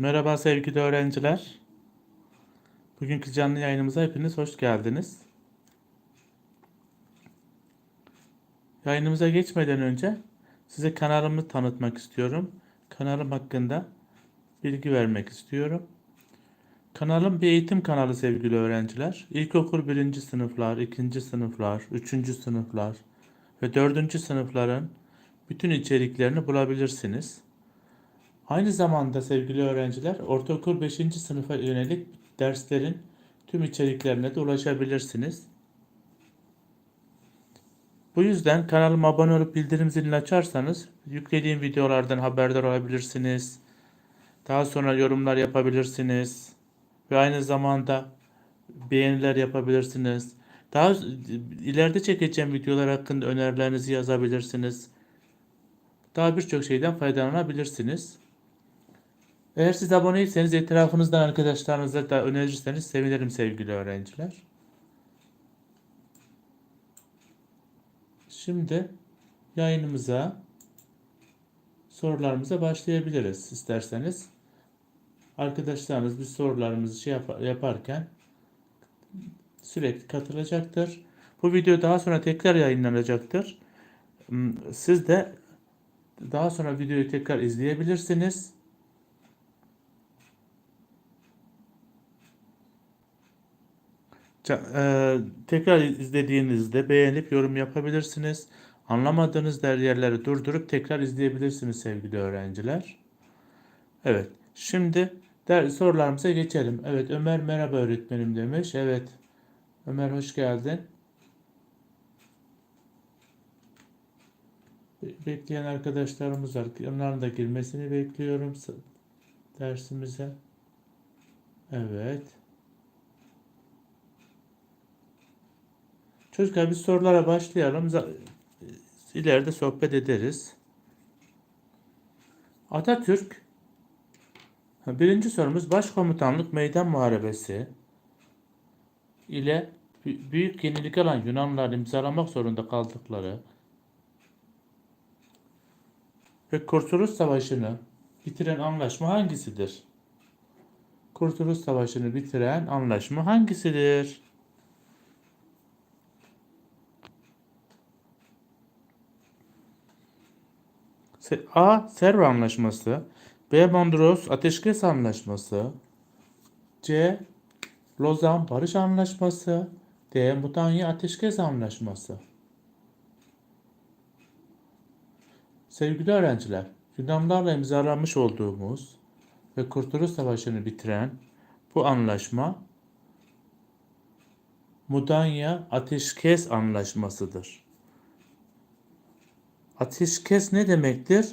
Merhaba sevgili öğrenciler. Bugünkü canlı yayınımıza hepiniz hoş geldiniz. Yayınımıza geçmeden önce size kanalımı tanıtmak istiyorum. Kanalım hakkında bilgi vermek istiyorum. Kanalım bir eğitim kanalı sevgili öğrenciler. İlkokul birinci sınıflar, ikinci sınıflar, üçüncü sınıflar ve dördüncü sınıfların bütün içeriklerini bulabilirsiniz. Aynı zamanda sevgili öğrenciler, ortaokul 5. sınıfa yönelik derslerin tüm içeriklerine de ulaşabilirsiniz. Bu yüzden kanalıma abone olup bildirim zilini açarsanız yüklediğim videolardan haberdar olabilirsiniz. Daha sonra yorumlar yapabilirsiniz. Ve aynı zamanda beğeniler yapabilirsiniz. Daha ileride çekeceğim videolar hakkında önerilerinizi yazabilirsiniz. Daha birçok şeyden faydalanabilirsiniz. Eğer siz aboneyseniz etrafınızdan arkadaşlarınıza da önerirseniz sevinirim sevgili öğrenciler. Şimdi yayınımıza sorularımıza başlayabiliriz isterseniz. Arkadaşlarımız biz sorularımızı şey yap- yaparken sürekli katılacaktır. Bu video daha sonra tekrar yayınlanacaktır. Hmm, Siz de daha sonra videoyu tekrar izleyebilirsiniz. Eee, tekrar izlediğinizde beğenip yorum yapabilirsiniz. Anlamadığınız yerleri durdurup tekrar izleyebilirsiniz sevgili öğrenciler. Evet. Şimdi der, sorularımıza geçelim. Evet Ömer merhaba öğretmenim demiş. Evet. Ömer hoş geldin. Be- Bekleyen arkadaşlarımız var. Onların da girmesini bekliyorum dersimize. Evet. Çocuklar biz sorulara başlayalım. İleride sohbet ederiz. Atatürk Birinci sorumuz Başkomutanlık Meydan Muharebesi ile bü- büyük yenilik alan Yunanlılar imzalamak zorunda kaldıkları ve Kurtuluş Savaşı'nı bitiren anlaşma hangisidir? Kurtuluş Savaşı'nı bitiren anlaşma hangisidir? A. Serv Anlaşması B. Mondros Ateşkes Anlaşması C. Lozan Barış Anlaşması D. Mudanya Ateşkes Anlaşması Sevgili öğrenciler, Yunanlarla imzalanmış olduğumuz ve Kurtuluş Savaşı'nı bitiren bu anlaşma Mudanya Ateşkes Anlaşmasıdır. Ateşkes ne demektir?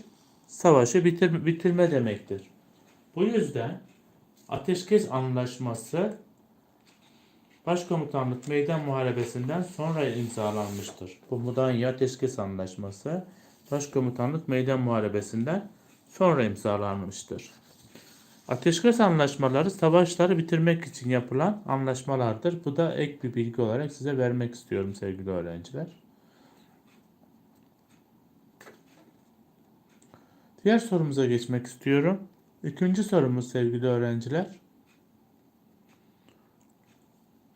Savaşı bitir, bitirme demektir. Bu yüzden Ateşkes Anlaşması Başkomutanlık Meydan Muharebesi'nden sonra imzalanmıştır. Bu Mudanya Ateşkes Anlaşması Başkomutanlık Meydan Muharebesi'nden sonra imzalanmıştır. Ateşkes anlaşmaları savaşları bitirmek için yapılan anlaşmalardır. Bu da ek bir bilgi olarak size vermek istiyorum sevgili öğrenciler. Diğer sorumuza geçmek istiyorum. İkinci sorumuz sevgili öğrenciler.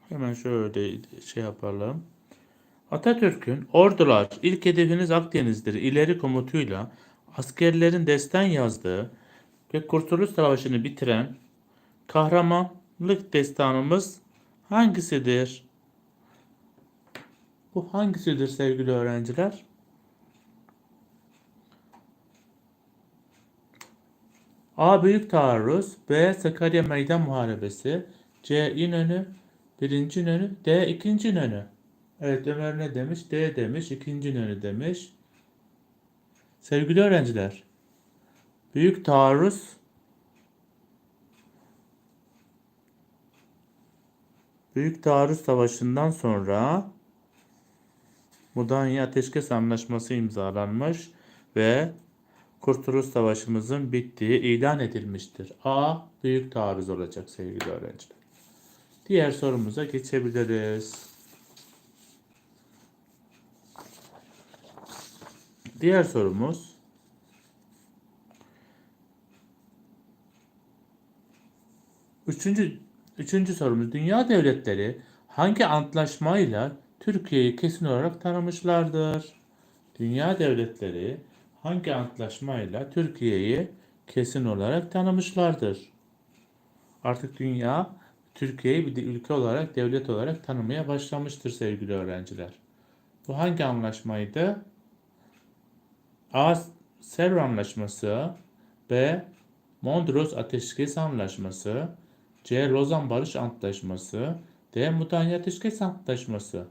Hemen şöyle şey yapalım. Atatürk'ün ordular ilk hedefiniz Akdeniz'dir ileri komutuyla askerlerin destan yazdığı ve Kurtuluş Savaşı'nı bitiren kahramanlık destanımız hangisidir? Bu hangisidir sevgili öğrenciler? A. Büyük Taarruz B. Sakarya Meydan Muharebesi C. İnönü Birinci İnönü D. İkinci İnönü Evet Ömer ne demiş? D demiş. İkinci İnönü demiş. Sevgili öğrenciler Büyük Taarruz Büyük Taarruz Savaşı'ndan sonra Mudanya Ateşkes Anlaşması imzalanmış ve Kurtuluş Savaşımızın bittiği ilan edilmiştir. A. Büyük taarruz olacak sevgili öğrenciler. Diğer sorumuza geçebiliriz. Diğer sorumuz Üçüncü, üçüncü sorumuz. Dünya devletleri hangi antlaşmayla Türkiye'yi kesin olarak tanımışlardır? Dünya devletleri hangi antlaşmayla Türkiye'yi kesin olarak tanımışlardır? Artık dünya Türkiye'yi bir de ülke olarak, devlet olarak tanımaya başlamıştır sevgili öğrenciler. Bu hangi anlaşmaydı? A. Sevr Anlaşması B. Mondros Ateşkes Anlaşması C. Lozan Barış Antlaşması D. Mudanya Ateşkes Antlaşması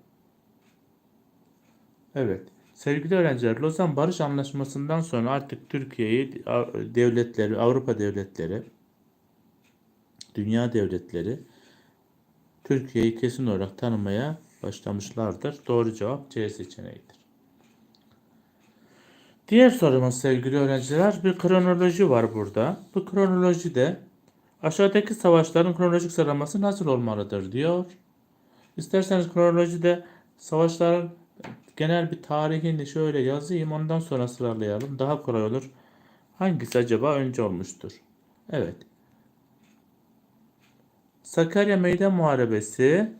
Evet. Sevgili öğrenciler, Lozan Barış Anlaşması'ndan sonra artık Türkiye'yi devletleri, Avrupa devletleri, dünya devletleri Türkiye'yi kesin olarak tanımaya başlamışlardır. Doğru cevap C seçeneğidir. Diğer sorumuz sevgili öğrenciler bir kronoloji var burada. Bu kronolojide aşağıdaki savaşların kronolojik sıralaması nasıl olmalıdır diyor. İsterseniz kronolojide savaşların genel bir tarihini şöyle yazayım ondan sonra sıralayalım. Daha kolay olur. Hangisi acaba önce olmuştur? Evet. Sakarya Meydan Muharebesi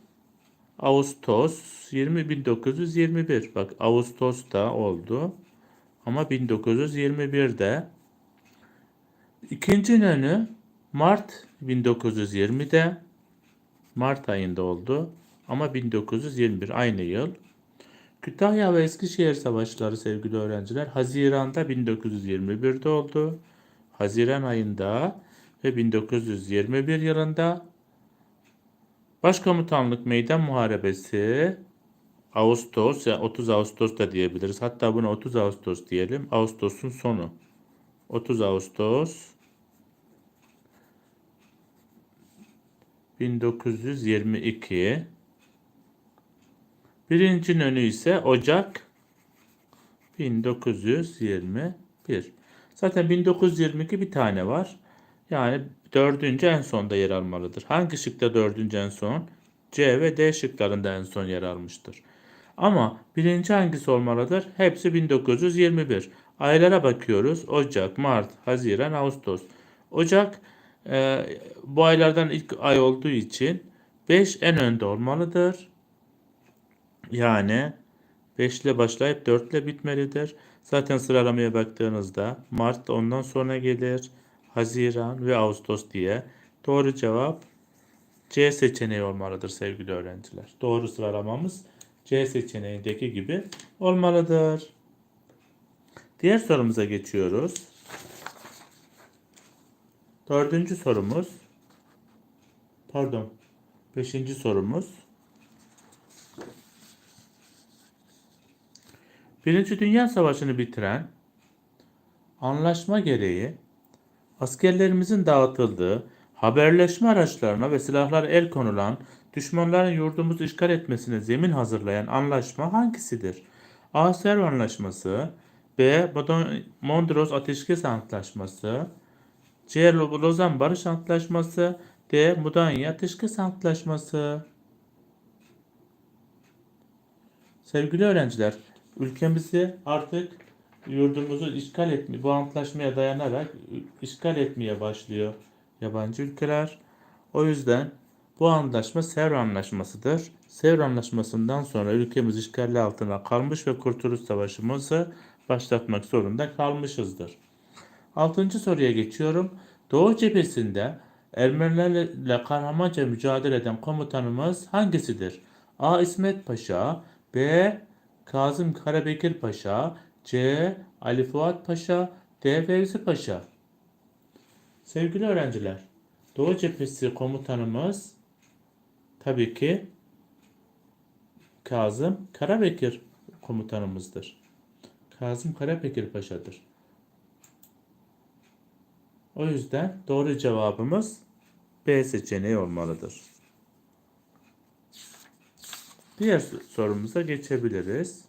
Ağustos 20 1921. Bak Ağustos'ta oldu. Ama 1921'de. İkinci İnönü Mart 1920'de. Mart ayında oldu. Ama 1921 aynı yıl. Kütahya ve Eskişehir Savaşları sevgili öğrenciler Haziran'da 1921'de oldu. Haziran ayında ve 1921 yılında Başkomutanlık Meydan Muharebesi Ağustos ya 30 Ağustos da diyebiliriz. Hatta buna 30 Ağustos diyelim. Ağustos'un sonu. 30 Ağustos 1922 Birinci önü ise Ocak 1921. Zaten 1922 bir tane var. Yani dördüncü en sonda yer almalıdır. Hangi şıkta dördüncü en son? C ve D şıklarında en son yer almıştır. Ama birinci hangisi olmalıdır? Hepsi 1921. Aylara bakıyoruz. Ocak, Mart, Haziran, Ağustos. Ocak e, bu aylardan ilk ay olduğu için 5 en önde olmalıdır. Yani 5 ile başlayıp 4 ile bitmelidir. Zaten sıralamaya baktığınızda Mart ondan sonra gelir. Haziran ve Ağustos diye. Doğru cevap C seçeneği olmalıdır sevgili öğrenciler. Doğru sıralamamız C seçeneğindeki gibi olmalıdır. Diğer sorumuza geçiyoruz. Dördüncü sorumuz. Pardon. Beşinci sorumuz. Birinci Dünya Savaşı'nı bitiren anlaşma gereği askerlerimizin dağıtıldığı, haberleşme araçlarına ve silahlar el konulan, düşmanların yurdumuzu işgal etmesine zemin hazırlayan anlaşma hangisidir? A. Serv Anlaşması B. Mondros Ateşkes Antlaşması C. Lozan Barış Antlaşması D. Mudanya Ateşkes Antlaşması Sevgili öğrenciler, ülkemizi artık yurdumuzu işgal etme, bu antlaşmaya dayanarak işgal etmeye başlıyor yabancı ülkeler. O yüzden bu anlaşma Sevr Anlaşması'dır. Sevr Anlaşması'ndan sonra ülkemiz işgali altına kalmış ve Kurtuluş Savaşımızı başlatmak zorunda kalmışızdır. Altıncı soruya geçiyorum. Doğu cephesinde Ermenilerle kahramanca mücadele eden komutanımız hangisidir? A. İsmet Paşa B. Kazım Karabekir Paşa C. Ali Fuat Paşa D. Fevzi Paşa Sevgili öğrenciler, Doğu Cephesi komutanımız tabii ki Kazım Karabekir komutanımızdır. Kazım Karabekir Paşa'dır. O yüzden doğru cevabımız B seçeneği olmalıdır. Diğer sorumuza geçebiliriz.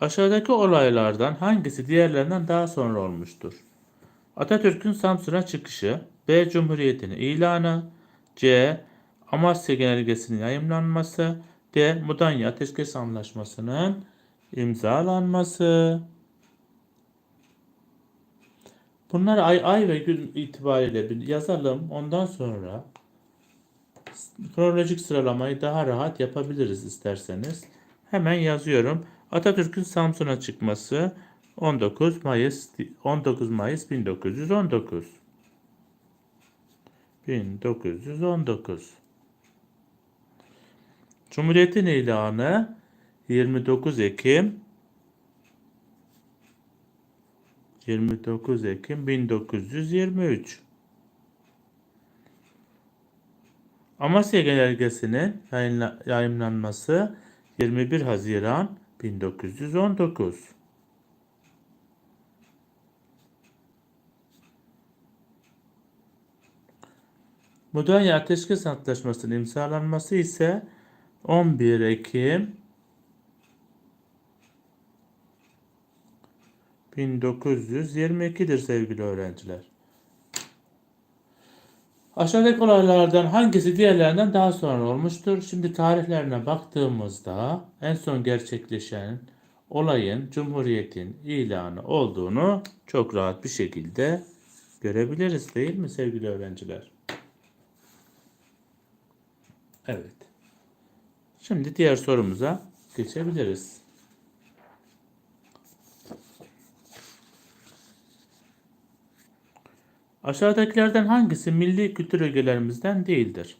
Aşağıdaki olaylardan hangisi diğerlerinden daha sonra olmuştur? Atatürk'ün Samsun'a çıkışı, B. Cumhuriyet'in ilanı, C. Amasya Genelgesi'nin yayımlanması, D. Mudanya Ateşkes Anlaşması'nın imzalanması. Bunları ay, ay ve gün itibariyle bir yazalım. Ondan sonra kronolojik sıralamayı daha rahat yapabiliriz isterseniz. Hemen yazıyorum. Atatürk'ün Samsun'a çıkması 19 Mayıs 19 Mayıs 1919. 1919. Cumhuriyet'in ilanı 29 Ekim 29 Ekim 1923. Amasya Genelgesi'nin yayınla- yayımlanması 21 Haziran 1919. Mudanya Ateşkes Antlaşması'nın imzalanması ise 11 Ekim 1922'dir sevgili öğrenciler. Aşağıdaki olaylardan hangisi diğerlerinden daha sonra olmuştur? Şimdi tarihlerine baktığımızda en son gerçekleşen olayın Cumhuriyet'in ilanı olduğunu çok rahat bir şekilde görebiliriz değil mi sevgili öğrenciler? Evet. Şimdi diğer sorumuza geçebiliriz. Aşağıdakilerden hangisi milli kültür ögelerimizden değildir?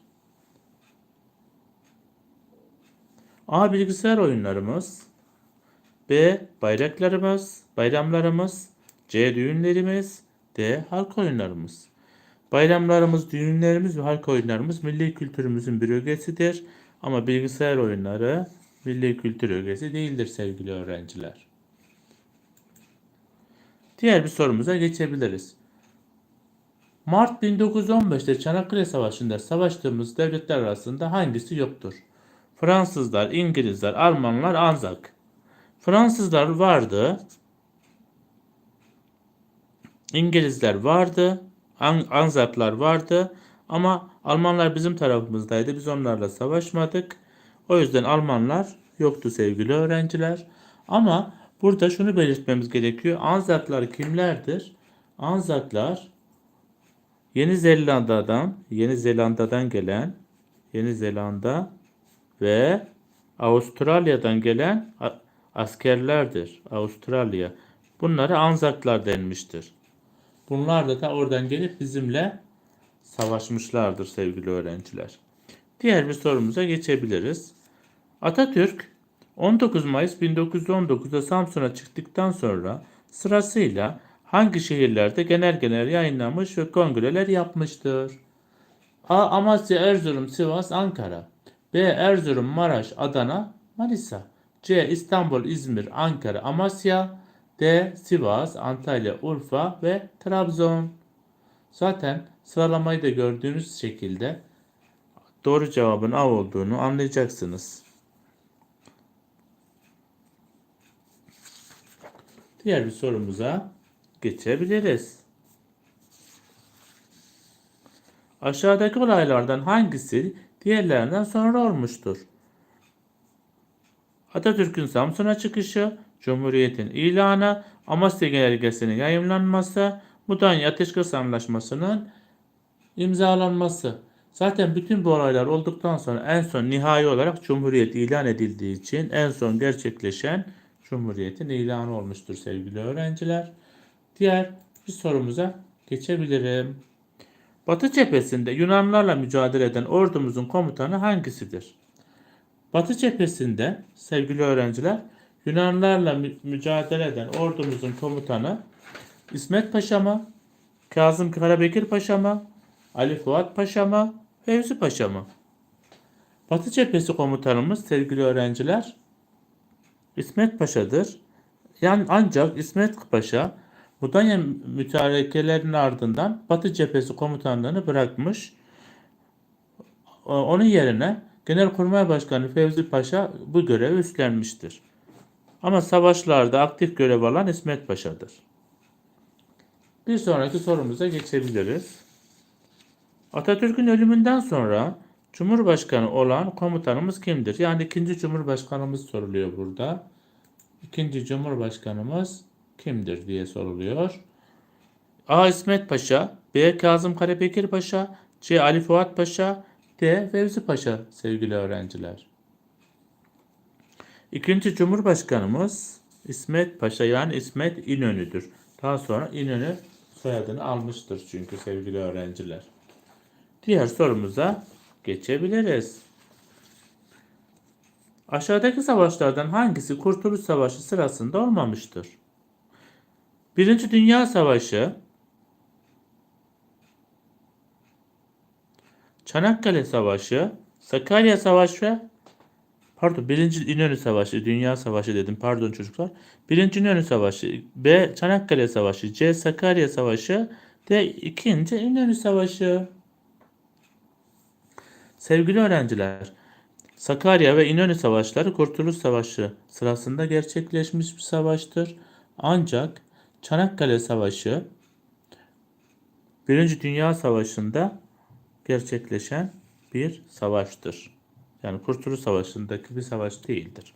A. Bilgisayar oyunlarımız B. Bayraklarımız, bayramlarımız C. Düğünlerimiz D. Halk oyunlarımız Bayramlarımız, düğünlerimiz ve halk oyunlarımız milli kültürümüzün bir ögesidir. Ama bilgisayar oyunları milli kültür ögesi değildir sevgili öğrenciler. Diğer bir sorumuza geçebiliriz. Mart 1915'te Çanakkale Savaşı'nda savaştığımız devletler arasında hangisi yoktur? Fransızlar, İngilizler, Almanlar, Anzak. Fransızlar vardı. İngilizler vardı. An- Anzaklar vardı. Ama Almanlar bizim tarafımızdaydı. Biz onlarla savaşmadık. O yüzden Almanlar yoktu sevgili öğrenciler. Ama burada şunu belirtmemiz gerekiyor. Anzaklar kimlerdir? Anzaklar Yeni Zelanda'dan, Yeni Zelanda'dan gelen, Yeni Zelanda ve Avustralya'dan gelen askerlerdir. Avustralya. Bunlara Anzaklar denmiştir. Bunlar da, da oradan gelip bizimle savaşmışlardır sevgili öğrenciler. Diğer bir sorumuza geçebiliriz. Atatürk 19 Mayıs 1919'da Samsun'a çıktıktan sonra sırasıyla hangi şehirlerde genelgeler yayınlamış ve kongreler yapmıştır? A. Amasya, Erzurum, Sivas, Ankara. B. Erzurum, Maraş, Adana, Manisa. C. İstanbul, İzmir, Ankara, Amasya. D. Sivas, Antalya, Urfa ve Trabzon. Zaten sıralamayı da gördüğünüz şekilde doğru cevabın A olduğunu anlayacaksınız. Diğer bir sorumuza geçebiliriz. Aşağıdaki olaylardan hangisi diğerlerinden sonra olmuştur? Atatürk'ün Samsun'a çıkışı, Cumhuriyet'in ilanı, Amasya Genelgesi'nin yayımlanması, Mudanya Ateşkes Anlaşması'nın imzalanması. Zaten bütün bu olaylar olduktan sonra en son nihai olarak Cumhuriyet ilan edildiği için en son gerçekleşen Cumhuriyet'in ilanı olmuştur sevgili öğrenciler. Diğer bir sorumuza geçebilirim. Batı cephesinde Yunanlarla mücadele eden ordumuzun komutanı hangisidir? Batı cephesinde sevgili öğrenciler Yunanlarla mü- mücadele eden ordumuzun komutanı İsmet Paşa mı? Kazım Karabekir Paşa mı? Ali Fuat Paşa mı? Fevzi Paşa mı? Batı cephesi komutanımız sevgili öğrenciler İsmet Paşa'dır. Yani ancak İsmet Paşa Mudanya mütarekelerinin ardından Batı cephesi komutanlığını bırakmış. O- Onun yerine Genelkurmay Başkanı Fevzi Paşa bu görevi üstlenmiştir. Ama savaşlarda aktif görev alan İsmet Paşa'dır. Bir sonraki sorumuza geçebiliriz. Atatürk'ün ölümünden sonra Cumhurbaşkanı olan komutanımız kimdir? Yani ikinci Cumhurbaşkanımız soruluyor burada. İkinci Cumhurbaşkanımız kimdir diye soruluyor. A. İsmet Paşa B. Kazım Karabekir Paşa C. Ali Fuat Paşa D. Fevzi Paşa sevgili öğrenciler. İkinci Cumhurbaşkanımız İsmet Paşa yani İsmet İnönü'dür. Daha sonra İnönü soyadını almıştır çünkü sevgili öğrenciler. Diğer sorumuza geçebiliriz. Aşağıdaki savaşlardan hangisi Kurtuluş Savaşı sırasında olmamıştır? Birinci Dünya Savaşı, Çanakkale Savaşı, Sakarya Savaşı, pardon Birinci İnönü Savaşı, Dünya Savaşı dedim pardon çocuklar. Birinci İnönü Savaşı, B. Çanakkale Savaşı, C. Sakarya Savaşı, D. İkinci İnönü Savaşı. Sevgili öğrenciler, Sakarya ve İnönü Savaşları Kurtuluş Savaşı sırasında gerçekleşmiş bir savaştır. Ancak Çanakkale Savaşı Birinci Dünya Savaşı'nda gerçekleşen bir savaştır. Yani Kurtuluş Savaşı'ndaki bir savaş değildir.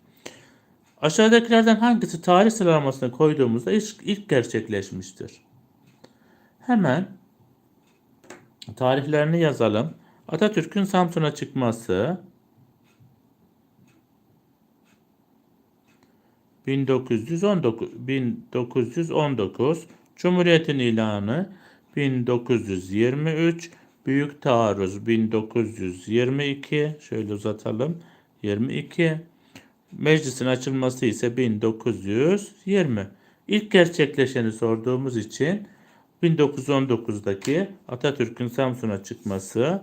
Aşağıdakilerden hangisi tarih sıralamasına koyduğumuzda ilk, ilk gerçekleşmiştir? Hemen tarihlerini yazalım. Atatürk'ün Samsun'a çıkması 1919 1919 Cumhuriyet'in ilanı 1923 Büyük Taarruz 1922 şöyle uzatalım 22 Meclisin açılması ise 1920 İlk gerçekleşeni sorduğumuz için 1919'daki Atatürk'ün Samsun'a çıkması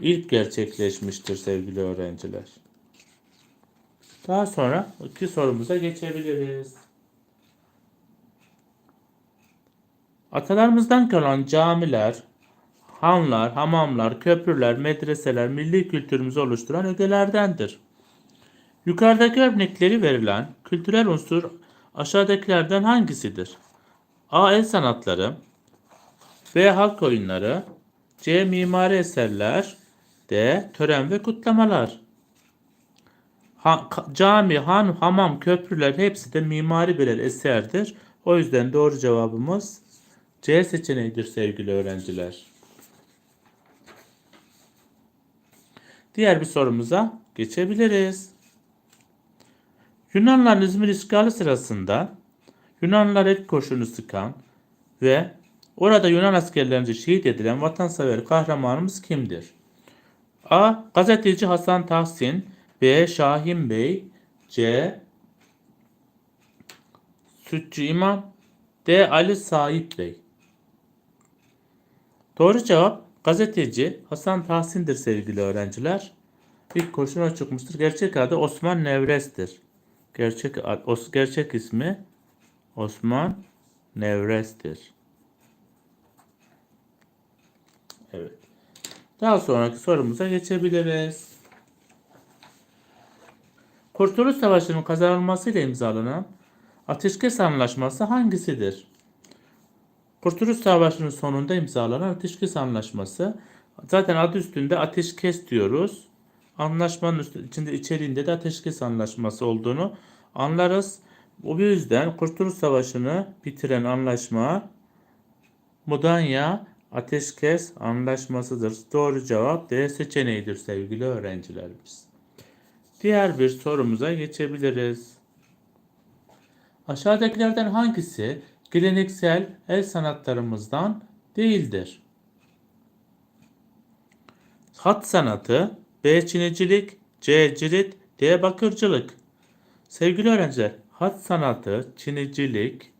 ilk gerçekleşmiştir sevgili öğrenciler. Daha sonra iki sorumuza geçebiliriz. Atalarımızdan kalan camiler, hanlar, hamamlar, köprüler, medreseler milli kültürümüzü oluşturan ögelerdendir. Yukarıdaki örnekleri verilen kültürel unsur aşağıdakilerden hangisidir? A. El sanatları B. Halk oyunları C. Mimari eserler D. Tören ve kutlamalar Ha- cami, han, hamam, köprüler hepsi de mimari birer eserdir. O yüzden doğru cevabımız C seçeneğidir sevgili öğrenciler. Diğer bir sorumuza geçebiliriz. Yunanlıların İzmir işgali sırasında Yunanlılar ilk kurşunu sıkan ve orada Yunan askerlerince şehit edilen vatansever kahramanımız kimdir? A. Gazeteci Hasan Tahsin B. Şahin Bey C. Sütçü İmam D. Ali Sahip Bey Doğru cevap gazeteci Hasan Tahsin'dir sevgili öğrenciler. İlk kurşuna çıkmıştır. Gerçek adı Osman Nevres'tir. Gerçek, os, gerçek ismi Osman Nevres'tir. Evet. Daha sonraki sorumuza geçebiliriz. Kurtuluş Savaşı'nın kazanılmasıyla imzalanan Ateşkes Anlaşması hangisidir? Kurtuluş Savaşı'nın sonunda imzalanan Ateşkes Anlaşması zaten adı üstünde ateşkes diyoruz. Anlaşmanın üstü- içinde içeriğinde de ateşkes anlaşması olduğunu anlarız. Bu yüzden Kurtuluş Savaşı'nı bitiren anlaşma Mudanya Ateşkes Anlaşması'dır. Doğru cevap D seçeneğidir sevgili öğrencilerimiz. Diğer bir sorumuza geçebiliriz. Aşağıdakilerden hangisi geleneksel el sanatlarımızdan değildir? Hat sanatı, B. Çinicilik, C. Cirit, D. Bakırcılık. Sevgili öğrenciler, hat sanatı, çinicilik,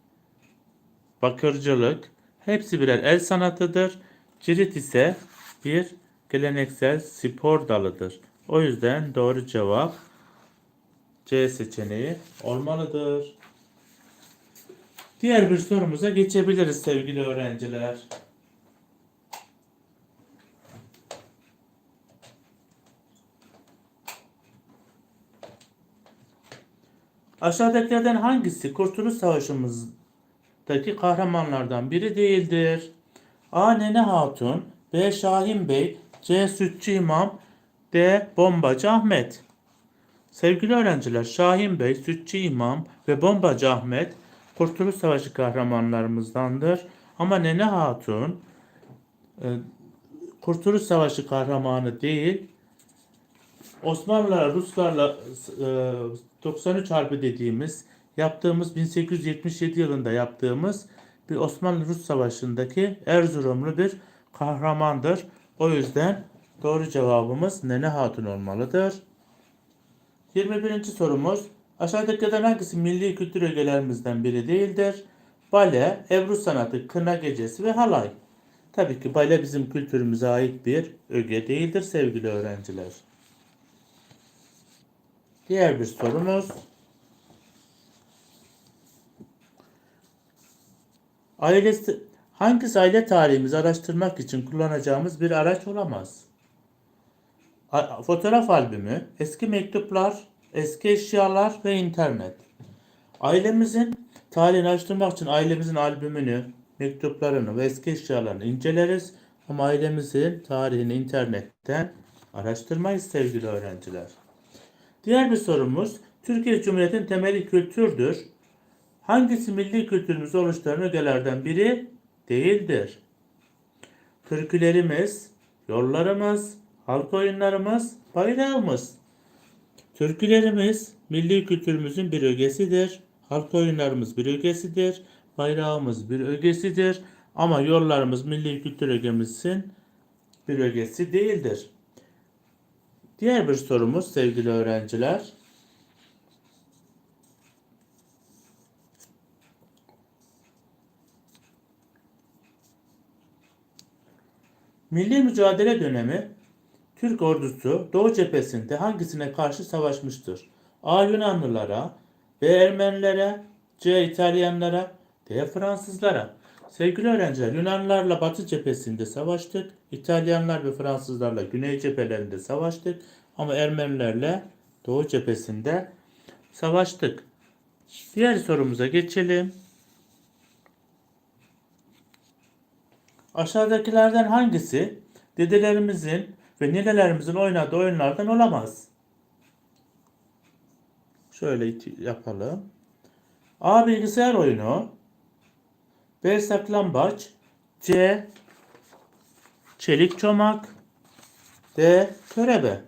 bakırcılık hepsi birer el sanatıdır. Cirit ise bir geleneksel spor dalıdır. O yüzden doğru cevap C seçeneği olmalıdır. Diğer bir sorumuza geçebiliriz sevgili öğrenciler. Aşağıdakilerden hangisi Kurtuluş Savaşı'mızdaki kahramanlardan biri değildir? A. Nene Hatun B. Şahin Bey C. Sütçü İmam D. Bombacı Ahmet Sevgili öğrenciler, Şahin Bey, Sütçü İmam ve Bombacı Ahmet Kurtuluş Savaşı kahramanlarımızdandır. Ama Nene Hatun e, Kurtuluş Savaşı kahramanı değil, Osmanlılar, Ruslarla e, 93 Harbi dediğimiz, yaptığımız 1877 yılında yaptığımız bir Osmanlı-Rus Savaşı'ndaki Erzurumlu bir kahramandır. O yüzden doğru cevabımız Nene Hatun olmalıdır. 21. sorumuz. Aşağıdakilerden hangisi milli kültür ögelerimizden biri değildir? Bale, Ebru sanatı, kına gecesi ve halay. Tabii ki bale bizim kültürümüze ait bir öge değildir sevgili öğrenciler. Diğer bir sorumuz. Ailesi, hangisi aile tarihimizi araştırmak için kullanacağımız bir araç olamaz? Fotoğraf albümü, eski mektuplar, eski eşyalar ve internet. Ailemizin tarihini araştırmak için ailemizin albümünü, mektuplarını ve eski eşyalarını inceleriz. Ama ailemizin tarihini internetten araştırmayız sevgili öğrenciler. Diğer bir sorumuz, Türkiye Cumhuriyeti'nin temeli kültürdür. Hangisi milli kültürümüzü oluşturan ögelerden biri değildir? Türkülerimiz, yollarımız, halk oyunlarımız, bayrağımız. Türkülerimiz milli kültürümüzün bir ögesidir. Halk oyunlarımız bir ögesidir. Bayrağımız bir ögesidir. Ama yollarımız milli kültür ögemizin bir ögesi değildir. Diğer bir sorumuz sevgili öğrenciler. Milli mücadele dönemi Türk ordusu Doğu cephesinde hangisine karşı savaşmıştır? A. Yunanlılara, B. Ermenilere, C. İtalyanlara, D. Fransızlara. Sevgili öğrenciler, Yunanlarla Batı cephesinde savaştık. İtalyanlar ve Fransızlarla Güney cephelerinde savaştık. Ama Ermenilerle Doğu cephesinde savaştık. Diğer sorumuza geçelim. Aşağıdakilerden hangisi dedelerimizin ve ninelerimizin oynadığı oyunlardan olamaz? Şöyle yapalım. A. Bilgisayar oyunu. B. Saklambaç. C. Çelik çomak. D. Körebe.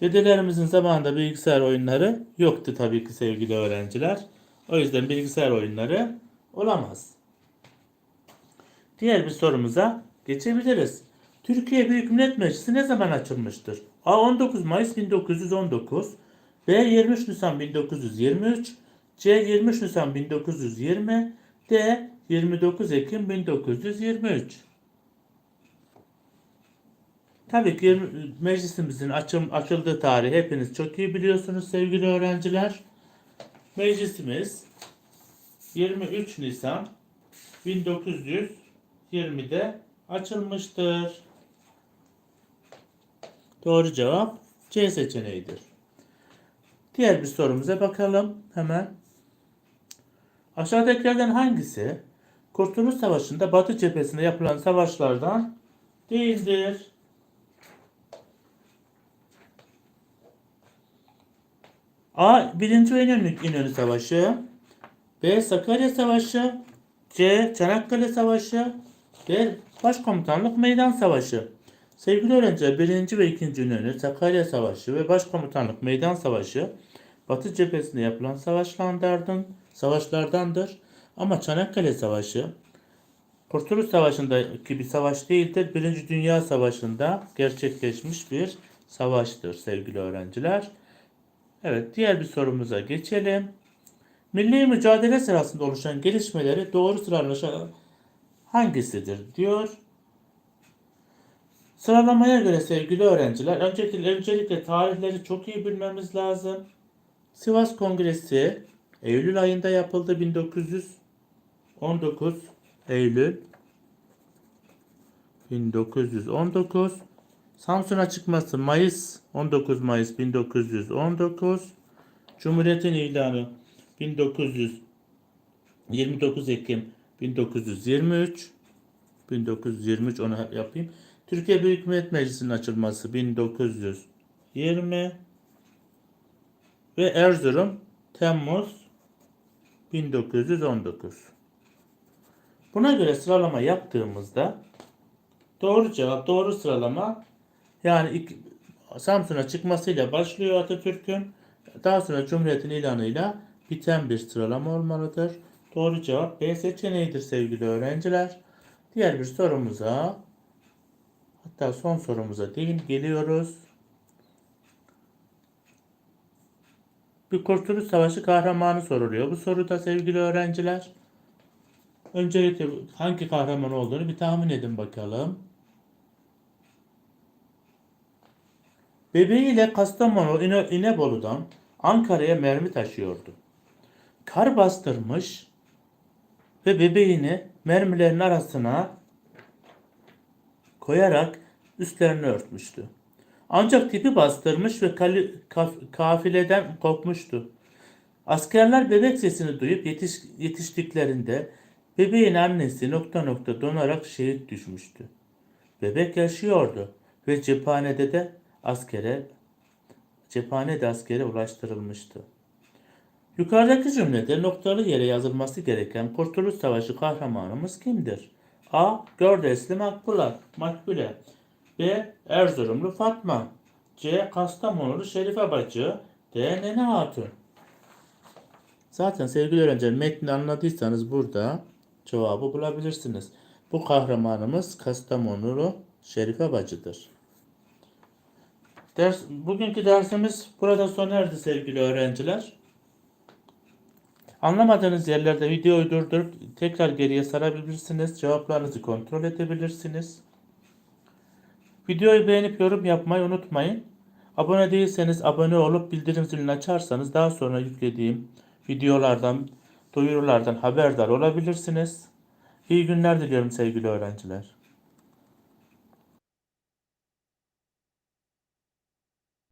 Dedelerimizin zamanında bilgisayar oyunları yoktu tabii ki sevgili öğrenciler. O yüzden bilgisayar oyunları olamaz. Diğer bir sorumuza geçebiliriz. Türkiye Büyük Millet Meclisi ne zaman açılmıştır? A. 19 Mayıs 1919 B. 23 Nisan 1923 C. 23 Nisan 1920 D. 29 Ekim 1923 Tabii ki meclisimizin açım, açıldığı tarihi hepiniz çok iyi biliyorsunuz sevgili öğrenciler. Meclisimiz 23 Nisan 1920'de açılmıştır. Doğru cevap C seçeneğidir. Diğer bir sorumuza bakalım hemen. Aşağıdakilerden hangisi Kurtuluş Savaşı'nda Batı cephesinde yapılan savaşlardan değildir? A. Birinci ve İnönü, İnönü Savaşı B. Sakarya Savaşı C. Çanakkale Savaşı D. Başkomutanlık Meydan Savaşı Sevgili öğrenciler 1. ve 2. İnönü, Sakarya Savaşı ve Başkomutanlık Meydan Savaşı Batı cephesinde yapılan savaşlardan, savaşlardandır. Ama Çanakkale Savaşı Kurtuluş Savaşı'ndaki bir savaş değildir. Birinci Dünya Savaşı'nda gerçekleşmiş bir savaştır sevgili öğrenciler. Evet diğer bir sorumuza geçelim. Milli mücadele sırasında oluşan gelişmeleri doğru sıralayan hangisidir diyor. Sıralamaya göre sevgili öğrenciler öncelikle, öncelikle tarihleri çok iyi bilmemiz lazım. Sivas Kongresi Eylül ayında yapıldı 1919 Eylül 1919 Samsun'a çıkması Mayıs 19 Mayıs 1919 Cumhuriyet'in ilanı 1929 Ekim 1923 1923 onu yapayım. Türkiye Büyük Millet Meclisi'nin açılması 1920 ve Erzurum Temmuz 1919. Buna göre sıralama yaptığımızda doğru cevap, doğru sıralama yani Samsun'a çıkmasıyla başlıyor Atatürk'ün. Daha sonra Cumhuriyet'in ilanıyla biten bir sıralama olmalıdır. Doğru cevap B seçeneğidir sevgili öğrenciler. Diğer bir sorumuza hatta son sorumuza değil geliyoruz. Bir Kurtuluş Savaşı kahramanı soruluyor. Bu soruda sevgili öğrenciler öncelikle hangi kahraman olduğunu bir tahmin edin bakalım. Bebeğiyle Kastamonu İne- İnebolu'dan Ankara'ya mermi taşıyordu. Kar bastırmış ve bebeğini mermilerin arasına koyarak üstlerini örtmüştü. Ancak tipi bastırmış ve kali- kaf- kafileden kopmuştu. Askerler bebek sesini duyup yetiş, yetiştiklerinde bebeğin annesi nokta nokta donarak şehit düşmüştü. Bebek yaşıyordu ve cephanede de askere cephane de askere ulaştırılmıştı. Yukarıdaki cümlede noktalı yere yazılması gereken Kurtuluş Savaşı kahramanımız kimdir? A. Gördesli Makbule, Makbule. B. Erzurumlu Fatma. C. Kastamonulu Şerife Bacı. D. Nene Hatun. Zaten sevgili öğrenciler metni anladıysanız burada cevabı bulabilirsiniz. Bu kahramanımız Kastamonulu Şerife Bacı'dır. Ders, bugünkü dersimiz burada sona erdi sevgili öğrenciler. Anlamadığınız yerlerde videoyu durdurup tekrar geriye sarabilirsiniz. Cevaplarınızı kontrol edebilirsiniz. Videoyu beğenip yorum yapmayı unutmayın. Abone değilseniz abone olup bildirim zilini açarsanız daha sonra yüklediğim videolardan, duyurulardan haberdar olabilirsiniz. İyi günler diliyorum sevgili öğrenciler.